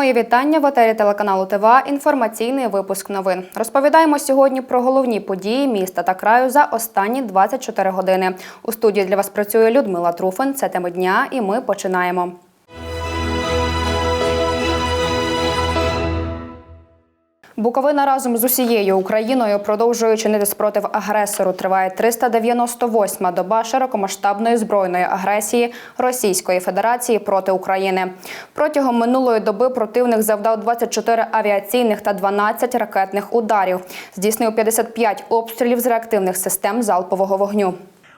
Мої вітання в етері телеканалу ТВА. Інформаційний випуск новин. Розповідаємо сьогодні про головні події міста та краю за останні 24 години. У студії для вас працює Людмила Труфан. Це теми дня, і ми починаємо. Буковина разом з усією Україною продовжує чинити спротив агресору. Триває 398-ма доба широкомасштабної збройної агресії Російської Федерації проти України. Протягом минулої доби противник завдав 24 авіаційних та 12 ракетних ударів. Здійснив 55 обстрілів з реактивних систем залпового вогню.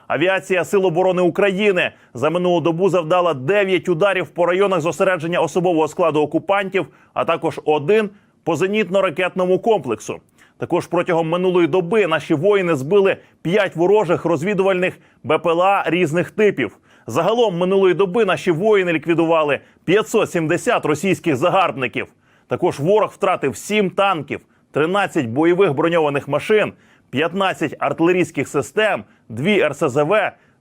Авіація Сил оборони України за минулу добу завдала 9 ударів по районах зосередження особового складу окупантів, а також один по зенітно-ракетному комплексу. Також протягом минулої доби наші воїни збили 5 ворожих розвідувальних БПЛА різних типів. Загалом минулої доби наші воїни ліквідували 570 російських загарбників. Також ворог втратив 7 танків, 13 бойових броньованих машин, 15 артилерійських систем, 2 РСЗВ,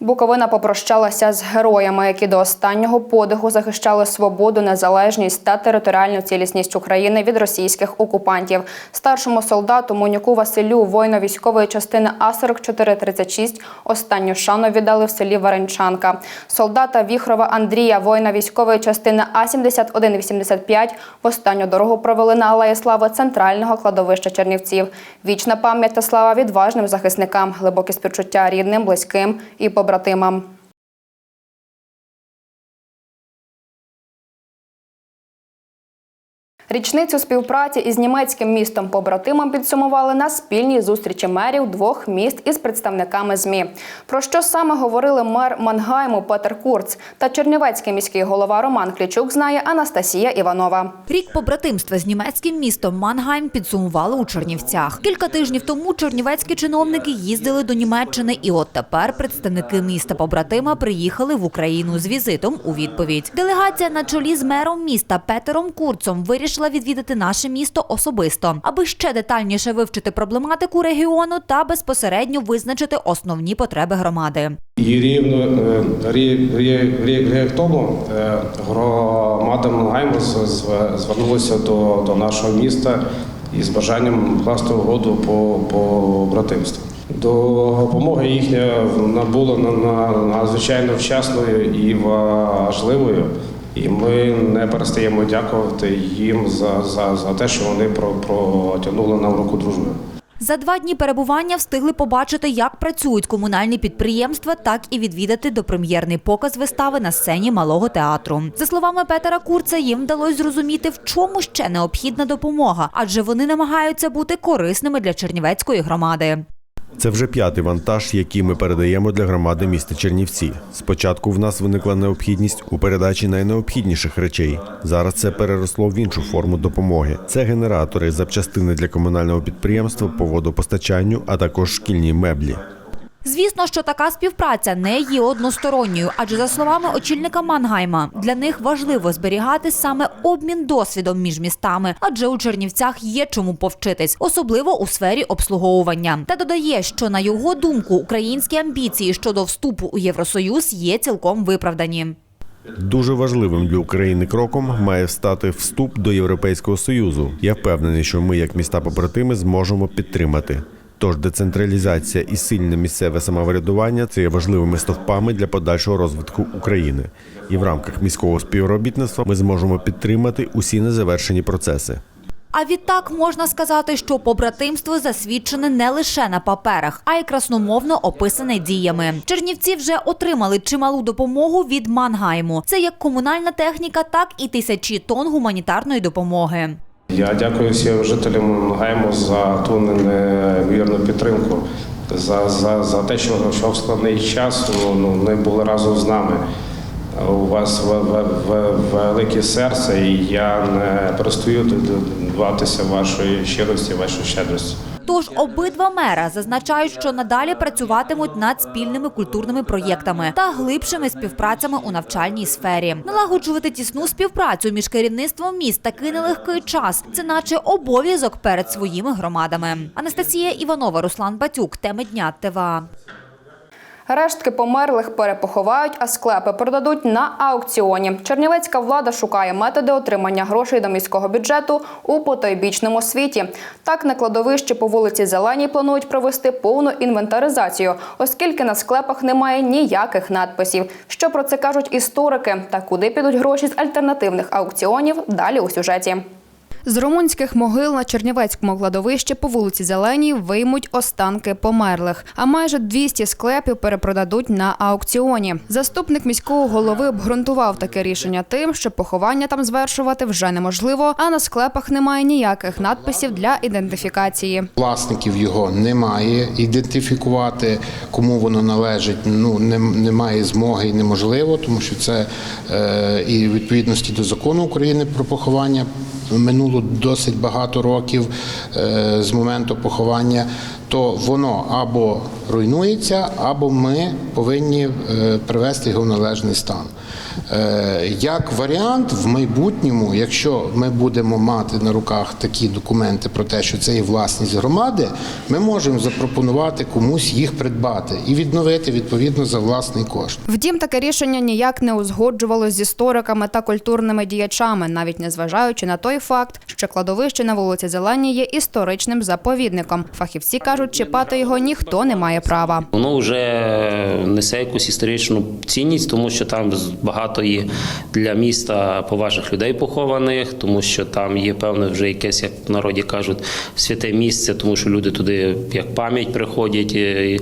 Буковина попрощалася з героями, які до останнього подиху захищали свободу, незалежність та територіальну цілісність України від російських окупантів. Старшому солдату Монюку Василю, воїну військової частини А 4436 останню шану віддали в селі Варенчанка. Солдата Віхрова Андрія, воїна військової частини А 7185 в останню дорогу провели на Алеї Слави центрального кладовища Чернівців. Вічна пам'ять та слава відважним захисникам, глибокі співчуття рідним, близьким і побратимам побратимам. Річницю співпраці із німецьким містом побратимом підсумували на спільній зустрічі мерів двох міст із представниками ЗМІ. Про що саме говорили мер Мангайму Петер Курц та чернівецький міський голова Роман Клічук знає Анастасія Іванова. Рік побратимства з німецьким містом Мангайм підсумували у Чернівцях. Кілька тижнів тому чернівецькі чиновники їздили до Німеччини, і от тепер представники міста побратима приїхали в Україну з візитом у відповідь. Делегація на чолі з мером міста Петером Курцом вирішила відвідати наше місто особисто, аби ще детальніше вивчити проблематику регіону та безпосередньо визначити основні потреби громади. І рівно е, рі- рі- рі- рік тому е, громада Мангайму з- звернулася до, до нашого міста із бажанням вкласти угоду по, по братимству. Допомога їхня вона була на- на- надзвичайно вчасною і важливою. І ми не перестаємо дякувати їм за, за, за те, що вони про, протягнули нам руку дружби. За два дні перебування встигли побачити, як працюють комунальні підприємства, так і відвідати допрем'єрний показ вистави на сцені малого театру. За словами Петера Курца, їм вдалося зрозуміти, в чому ще необхідна допомога, адже вони намагаються бути корисними для чернівецької громади. Це вже п'ятий вантаж, який ми передаємо для громади міста Чернівці. Спочатку в нас виникла необхідність у передачі найнеобхідніших речей. Зараз це переросло в іншу форму допомоги. Це генератори, запчастини для комунального підприємства по водопостачанню, а також шкільні меблі. Звісно, що така співпраця не є односторонньою, адже за словами очільника Мангайма, для них важливо зберігати саме обмін досвідом між містами, адже у Чернівцях є чому повчитись, особливо у сфері обслуговування. Та додає, що на його думку українські амбіції щодо вступу у Євросоюз є цілком виправдані. Дуже важливим для України кроком має стати вступ до Європейського союзу. Я впевнений, що ми, як міста побратими, зможемо підтримати. Тож децентралізація і сильне місцеве самоврядування це є важливими стовпами для подальшого розвитку України. І в рамках міського співробітництва ми зможемо підтримати усі незавершені процеси. А відтак можна сказати, що побратимство засвідчене не лише на паперах, а й красномовно описане діями. Чернівці вже отримали чималу допомогу від Мангайму. Це як комунальна техніка, так і тисячі тонн гуманітарної допомоги. Я дякую всім жителям Гайму за ту невірну підтримку, за, за, за те, що, в складний час ну, ну, вони були разом з нами. У вас в ве- ве- велике серце, і я не перестаю додаватися вашої щирості, вашої щедрості. Тож обидва мера зазначають, що надалі працюватимуть над спільними культурними проєктами та глибшими співпрацями у навчальній сфері. Налагоджувати тісну співпрацю між керівництвом міст такий нелегкий час. Це наче обов'язок перед своїми громадами. Анастасія Іванова, Руслан Батюк. Теми дня ТВА. Рештки померлих перепоховають, а склепи продадуть на аукціоні. Чернівецька влада шукає методи отримання грошей до міського бюджету у потойбічному світі. Так на кладовищі по вулиці Зеленій планують провести повну інвентаризацію, оскільки на склепах немає ніяких надписів. Що про це кажуть історики та куди підуть гроші з альтернативних аукціонів? Далі у сюжеті. З румунських могил на Чернівецькому кладовищі по вулиці Зеленій виймуть останки померлих, а майже 200 склепів перепродадуть на аукціоні. Заступник міського голови обґрунтував таке рішення тим, що поховання там звершувати вже неможливо, а на склепах немає ніяких надписів для ідентифікації. Власників його немає ідентифікувати, кому воно належить. Ну немає змоги і неможливо, тому що це е, і відповідності до закону України про поховання минуло досить багато років е, з моменту поховання. То воно або руйнується, або ми повинні е, привести його в належний стан. Е, Як варіант, в майбутньому, якщо ми будемо мати на руках такі документи про те, що це є власність громади, ми можемо запропонувати комусь їх придбати і відновити відповідно за власний кошт. Втім, таке рішення ніяк не узгоджувалось з істориками та культурними діячами, навіть незважаючи на той факт, що кладовище на вулиці Зеленій є історичним заповідником. Фахівці кажуть, чіпати його ніхто не має права. Воно вже несе якусь історичну цінність, тому що там багато є для міста поважних людей похованих, тому що там є певне вже якесь, як в народі кажуть, святе місце, тому що люди туди як пам'ять приходять. е,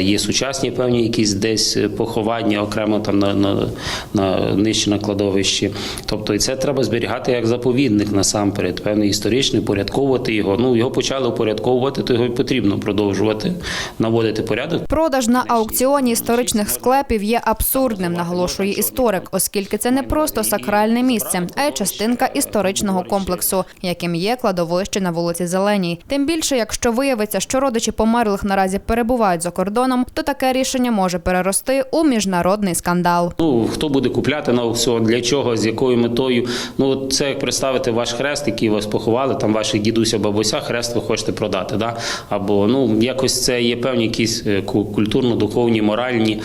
Є сучасні певні якісь десь поховання окремо там на, на, на нижче на кладовищі. Тобто і це треба зберігати як заповідник насамперед, певний історичний, порядковувати його. Ну його почали упорядковувати, то його і потрібно продовжувати наводити порядок. Продаж на аукціоні історичних склепів є абсурдним, наголошує історик, оскільки це не просто сакральне місце, а й частинка історичного комплексу, яким є кладовище на вулиці Зеленій. Тим більше, якщо виявиться, що родичі померлих наразі перебувають за кордоном, то таке рішення може перерости у міжнародний скандал. Ну хто буде купляти на аукціон, для чого, з якою метою? Ну це як представити ваш хрест, який вас поховали, там ваших дідуся, бабуся, хрест ви хочете продати. Да? Або ну якось це є певні якісь е, ку- культурно-духовні, моральні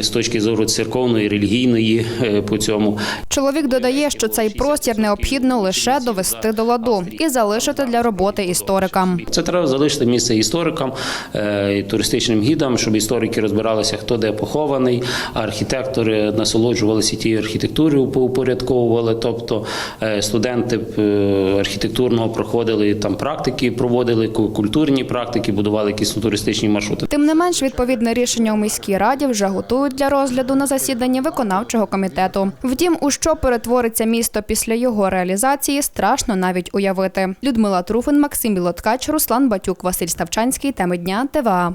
з точки зору церковної, релігійної е, по цьому. Чоловік додає, що цей простір необхідно лише довести до ладу і залишити для роботи історикам. Це треба залишити місце історикам, е, і туристичним гідам, щоб історики розбиралися, хто де похований, а архітектори насолоджувалися тією архітектурою, поупорядковували. Тобто студенти архітектурного проходили там практики, проводили культурні практики, будували якісь туристичні маршрути. Тим не менш, відповідне рішення у міській раді вже готують для розгляду на засіданні виконавчого комітету. Втім, у що перетвориться місто після його реалізації, страшно навіть уявити. Людмила Труфин, Максим Білоткач, Руслан Батюк, Василь Ставчанський. Теми дня ТВА.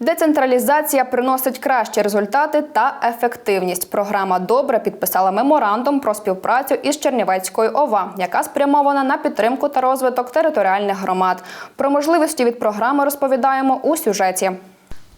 Децентралізація приносить кращі результати та ефективність. Програма Добре підписала меморандум про співпрацю із Чернівецькою ОВА, яка спрямована на підтримку та розвиток територіальних громад. Про можливості від програми розповідаємо у сюжеті.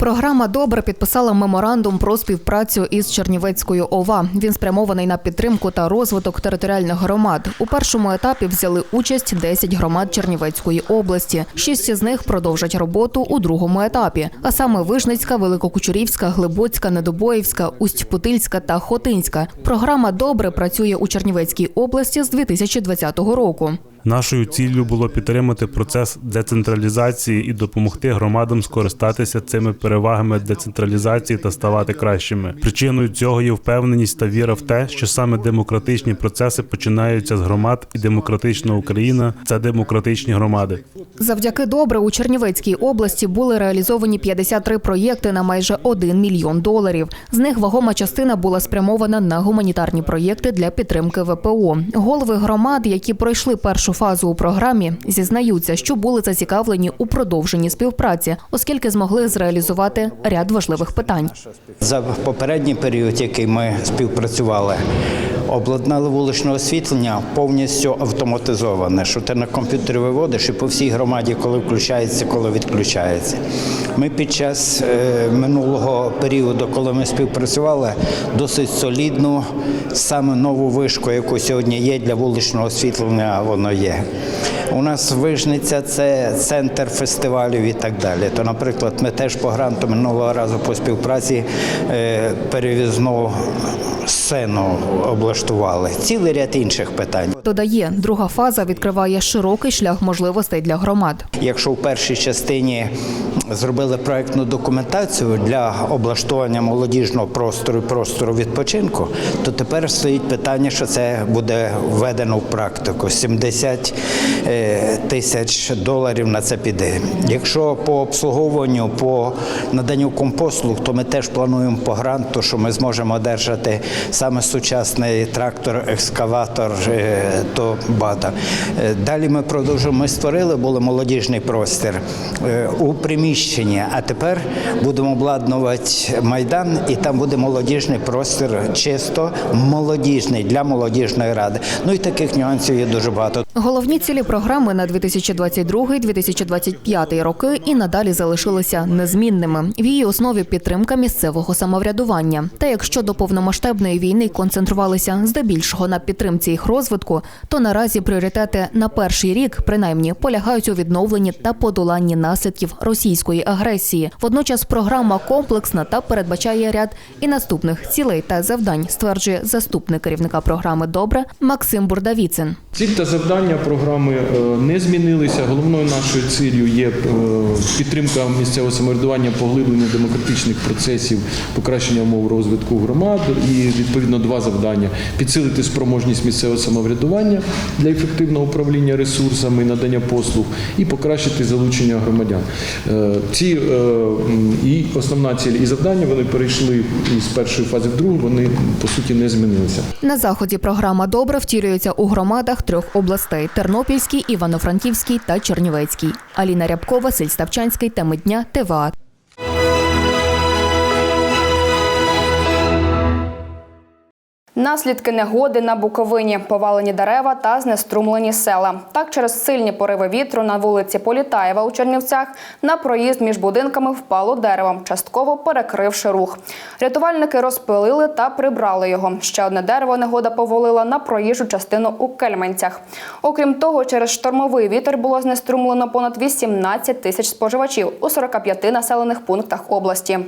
Програма добре підписала меморандум про співпрацю із Чернівецькою ОВА. Він спрямований на підтримку та розвиток територіальних громад. У першому етапі взяли участь 10 громад Чернівецької області. Шість з них продовжать роботу у другому етапі, а саме Вижницька, Великокучурівська, Глибоцька, Недобоївська, Усть-Путильська та Хотинська. Програма добре працює у Чернівецькій області з 2020 року. Нашою ціллю було підтримати процес децентралізації і допомогти громадам скористатися цими перевагами децентралізації та ставати кращими. Причиною цього є впевненість та віра в те, що саме демократичні процеси починаються з громад, і демократична Україна це демократичні громади. Завдяки добре у Чернівецькій області були реалізовані 53 проєкти на майже 1 мільйон доларів. З них вагома частина була спрямована на гуманітарні проєкти для підтримки ВПО. Голови громад, які пройшли першу першу фазу у програмі, зізнаються, що були зацікавлені у продовженні співпраці, оскільки змогли зреалізувати ряд важливих питань. За попередній період, який ми співпрацювали, обладнали вуличне освітлення повністю автоматизоване, що ти на комп'ютері виводиш і по всій громаді, коли включається, коли відключається. Ми під час е, минулого періоду, коли ми співпрацювали, досить солідну, саме нову вишку, яку сьогодні є для вуличного освітлення, воно. У нас Вижниця це центр фестивалів і так далі. То, наприклад, ми теж по гранту минулого разу по співпраці е, перевізну сцену облаштували. Цілий ряд інших питань. Додає, друга фаза відкриває широкий шлях можливостей для громад. Якщо в першій частині зробили проектну документацію для облаштування молодіжного простору і простору відпочинку, то тепер стоїть питання, що це буде введено в практику. 70 е, тисяч доларів на це піде. Якщо по обслуговуванню, по наданню компослуг, то ми теж плануємо по гранту, що ми зможемо одержати саме сучасний трактор, екскаватор е, до БАДа. Е, Далі ми продовжуємо. Ми створили були молодіжний простір е, у приміщенні, а тепер будемо обладнувати майдан, і там буде молодіжний простір, чисто молодіжний для молодіжної ради. Ну і таких нюансів є дуже багато. Головні цілі програми на 2022-2025 роки і надалі залишилися незмінними. В її основі підтримка місцевого самоврядування. Та якщо до повномасштабної війни концентрувалися здебільшого на підтримці їх розвитку, то наразі пріоритети на перший рік принаймні полягають у відновленні та подоланні наслідків російської агресії. Водночас програма комплексна та передбачає ряд і наступних цілей та завдань, стверджує заступник керівника програми Добре Максим Бурдавіцин. Ціль та завдання програми е, не змінилися. Головною нашою ціллю є е, підтримка місцевого самоврядування, поглиблення демократичних процесів, покращення умов розвитку громад і відповідно два завдання: підсилити спроможність місцевого самоврядування для ефективного управління ресурсами, надання послуг і покращити залучення громадян. Е, Ці е, і основна ціль і завдання вони перейшли із першої фази в другу. Вони по суті не змінилися. На заході програма добре втілюється у громадах трьох областей: Тернопільській, Івано-Франківській та Чернівецькій. Аліна Рябкова, Василь Ставчанський, теми дня, ТВА. Наслідки негоди на Буковині, повалені дерева та знеструмлені села. Так, через сильні пориви вітру на вулиці Політаєва у Чернівцях на проїзд між будинками впало дерево, частково перекривши рух. Рятувальники розпилили та прибрали його. Ще одне дерево негода повалила на проїжджу частину у Кельменцях. Окрім того, через штормовий вітер було знеструмлено понад 18 тисяч споживачів у 45 населених пунктах області.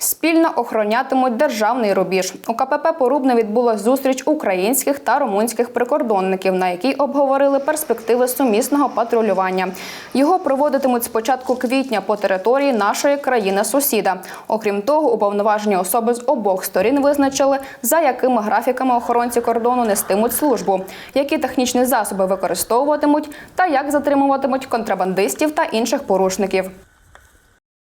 Спільно охоронятимуть державний рубіж. У КПП Порубне відбулась зустріч українських та румунських прикордонників, на якій обговорили перспективи сумісного патрулювання. Його проводитимуть з початку квітня по території нашої країни-сусіда. Окрім того, уповноважені особи з обох сторін визначили, за якими графіками охоронці кордону нестимуть службу, які технічні засоби використовуватимуть та як затримуватимуть контрабандистів та інших порушників.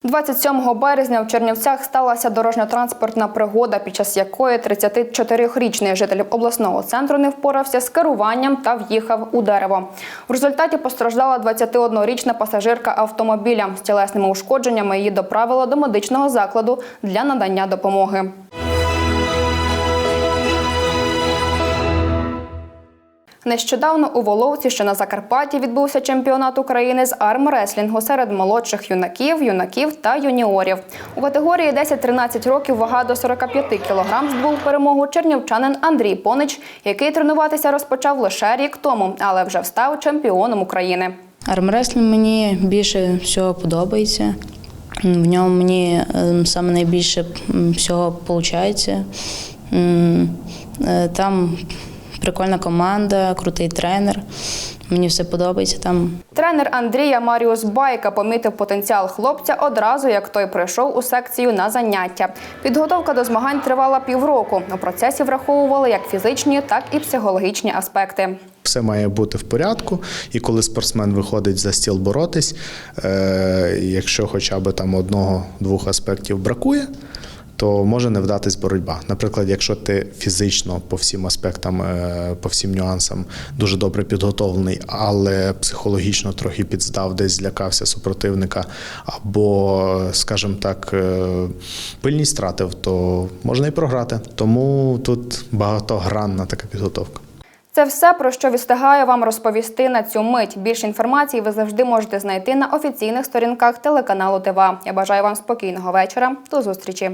27 березня в Чернівцях сталася дорожньо-транспортна пригода, під час якої 34-річний житель обласного центру не впорався з керуванням та в'їхав у дерево. В результаті постраждала 21-річна пасажирка автомобіля. З тілесними ушкодженнями її доправила до медичного закладу для надання допомоги. Нещодавно у Воловці, що на Закарпатті, відбувся чемпіонат України з армреслінгу серед молодших юнаків, юнаків та юніорів. У категорії 10-13 років вага до 45 кілограм здобув перемогу чернівчанин Андрій Понич, який тренуватися розпочав лише рік тому, але вже став чемпіоном України. Армреслінг мені більше всього подобається. В ньому мені ем, саме найбільше всього виходить. Там прикольна команда, крутий тренер. Мені все подобається там. Тренер Андрія Маріус Байка помітив потенціал хлопця одразу, як той прийшов у секцію на заняття. Підготовка до змагань тривала півроку. У процесі враховували як фізичні, так і психологічні аспекти. Все має бути в порядку, і коли спортсмен виходить за стіл боротись, е, якщо хоча б там одного-двох аспектів бракує, то може не вдатись боротьба. Наприклад, якщо ти фізично по всім аспектам, е, по всім нюансам дуже добре підготовлений, але психологічно трохи підздав, десь злякався супротивника, або, скажімо так, е, пильність втратив, то можна і програти. Тому тут багатогранна така підготовка. Це все, про що встигаю вам розповісти на цю мить. Більше інформації ви завжди можете знайти на офіційних сторінках телеканалу ТВА. Я бажаю вам спокійного вечора. До зустрічі.